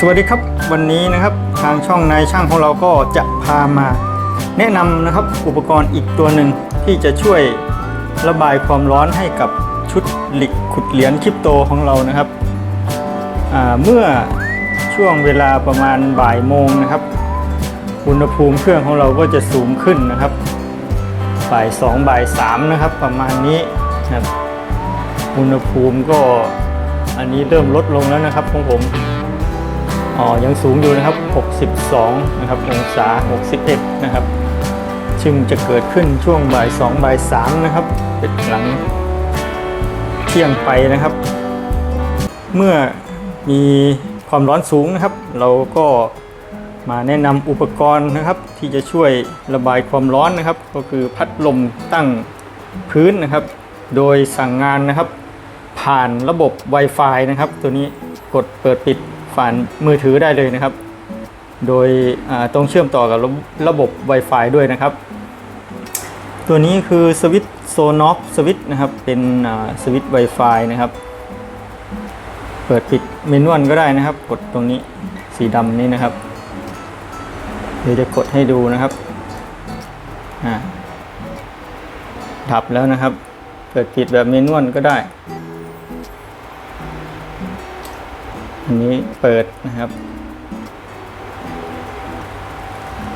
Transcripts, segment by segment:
สวัสดีครับวันนี้นะครับทางช่องนายช่างของเราก็จะพามา แนะนำนะครับอุปกรณ์อีกตัวหนึ่งที่จะช่วยระบายความร้อนให้กับชุดหลิกขุดเหรียญคริปโตของเรานะครับเมื่อช่วงเวลาประมาณบ่ายโมงนะครับ อุณหภูมิเครื่องของเราก็จะสูงขึ้นนะครับบ่ายสองบ่ายสามนะครับประมาณนี้นะครับอุณหภูมิก็อันนี้เริ่มลดลงแล้วนะครับของผม อ๋อยังสูงอยู่นะครับ 62 นะครับองศา 61 นะครับ ซึ่งจะเกิดขึ้นช่วงบ่าย2บ่าย3นะครับ เป็นหลังเที่ยงไปนะครับ เมื่อมีความร้อนสูงนะครับ เราก็มาแนะนำอุปกรณ์นะครับ ที่จะช่วยระบายความร้อนนะครับ ก็คือพัดลมตั้งพื้นนะครับ โดยสั่งงานนะครับ ผ่านระบบ Wi-Fi นะครับ ตัวนี้กดเปิดปิด ผ่านมือถือได้เลยนะครับ โดยต้องเชื่อมต่อกับระบบ Wi-Fi ด้วยนะครับ ตัวนี้คือสวิตโซนอฟสวิต์นะครับ เป็นสวิต Wi-Fi นะครับ เปิดปิดเมนวลก็ได้นะครับ กดตรงนี้สีดำนี้นะครับ เดี๋ยวจะกดให้ดูนะครับดับแล้วนะครับ เปิดปิดแบบเมนวลก็ได้ อันนี้เปิดนะครับ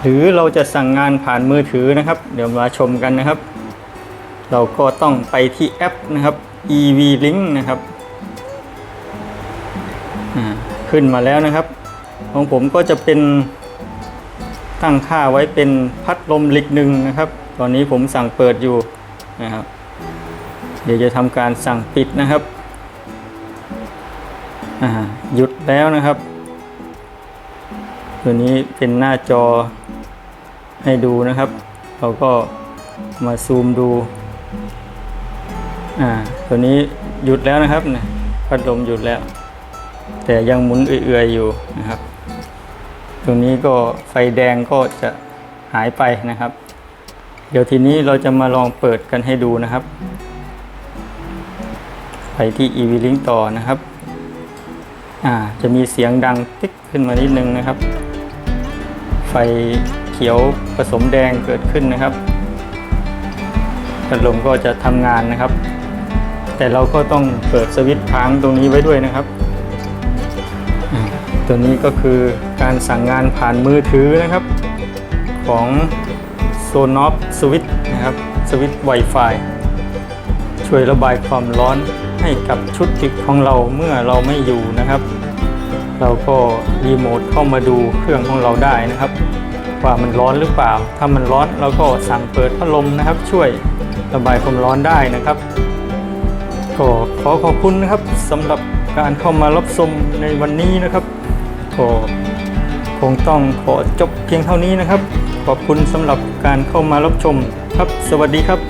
หรือเราจะสั่งงานผ่านมือถือนะครับ เดี๋ยวมาชมกันนะครับ เราก็ต้องไปที่แอปนะครับ EV Link นะครับขึ้นมาแล้วนะครับ ของผมก็จะเป็นตั้งค่าไว้เป็นพัดลมลิกหนึ่งนะครับ ตอนนี้ผมสั่งเปิดอยู่นะครับ เดี๋ยวจะทำการสั่งปิดนะครับ หยุดแล้วนะครับ ตัวนี้เป็นหน้าจอให้ดูนะครับ เราก็มาซูมดูอ่าตัวนี้หยุดแล้วนะครับนะพัดลมหยุดแล้ว แต่ยังหมุนเอื่อยๆอยู่นะครับ ตรงนี้ก็ไฟแดงก็จะหายไปนะครับ เดี๋ยวทีนี้เราจะมาลองเปิดกันให้ดูนะครับ ไปที่ EV Link ต่อนะครับ อ่าจะมีเสียงดังติ๊กขึ้นมานิดนึงนะครับ ไฟเขียวผสมแดงเกิดขึ้นนะครับพัดลมก็จะทำงานนะครับ แต่เราก็ต้องเปิดสวิตช์ค้างตรงนี้ไว้ด้วยนะครับอ่าตัวนี้ก็คือการสั่งงานผ่านมือถือนะครับ ของ Sonos Switch นะครับสวิตช์ Wi-Fi ช่วยระบายความร้อน ให้กับชุดติกของเราเมื่อเราไม่อยู่นะครับ เราก็รีโมทเข้ามาดูเครื่องของเราได้นะครับ ว่ามันร้อนหรือเปล่า ถ้ามันร้อนเราก็สั่งเปิดพัดลมนะครับ ช่วยระบายความร้อนได้นะครับก็ขอขอบคุณนะครับสำหรับการเข้ามารับชมในวันนี้นะครับก็คงต้องขอจบเพียงเท่านี้นะครับ ขอบคุณสำหรับการเข้ามารับชมครับ สวัสดีครับ